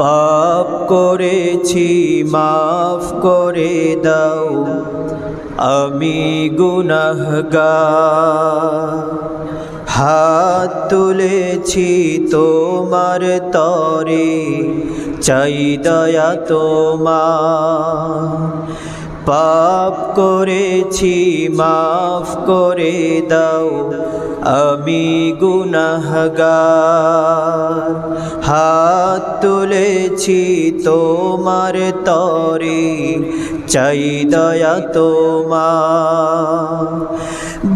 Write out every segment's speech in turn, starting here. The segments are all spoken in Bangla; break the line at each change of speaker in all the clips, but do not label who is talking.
পাপ করেছি, মাফ করে দাও। আমি গুনাহগার। হাত তুলেছি তোমার তরে চাই দয়া তোমার। পাপ করেছি, মাফ করে দাও। আমি গুনাহগার। হাত তুলেছি তোমার তরে, চাই দয়া তোমার।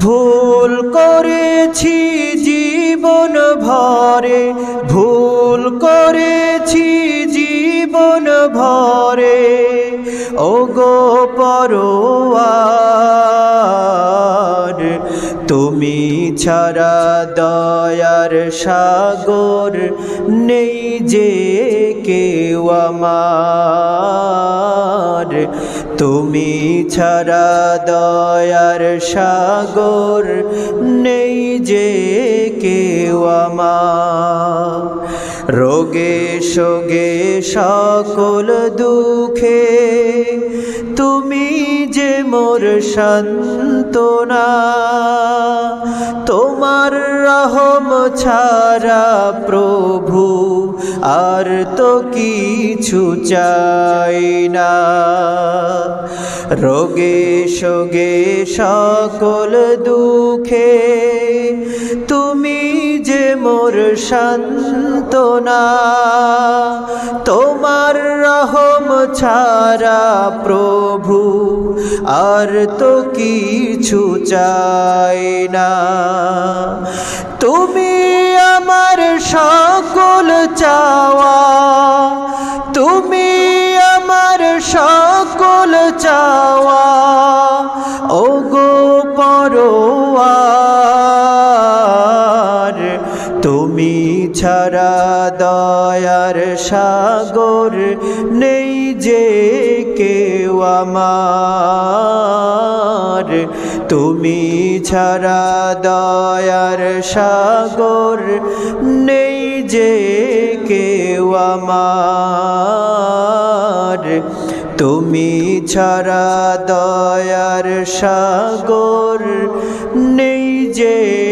ভুল করেছি জীবন ভরে, ভুল করেছি জীবন ভরে ও গো পরোয়ার ছাড়া দয়ার সাগর নেই যে কেউ আমার। তুমি ছাড়া দয়ার সাগর নেই যে কেউ আমার। রোগে সোগে সকল দুঃখে, তুমি যে মোর সন্তনা তোমার রহম ছাড়া প্রভু আর তো কিছু চাই না। রোগে সোগে সকল দুঃখে, তুমি মোর সন্তনা তোমার রহম ছাড়া প্রভু আর তো কিছু চাই না। তুমি আমার সকল চাওয়া। তুমি আমার সকল চাওয়া। ও গো পরোয়ার ছাড়া দয়ার সাগর নেই যে কেউ আমার। তুমি ছাড়া দয়ার সাগর নেই যে কেউ আমার। তুমি ছাড়া দয়ার সাগর নেই যে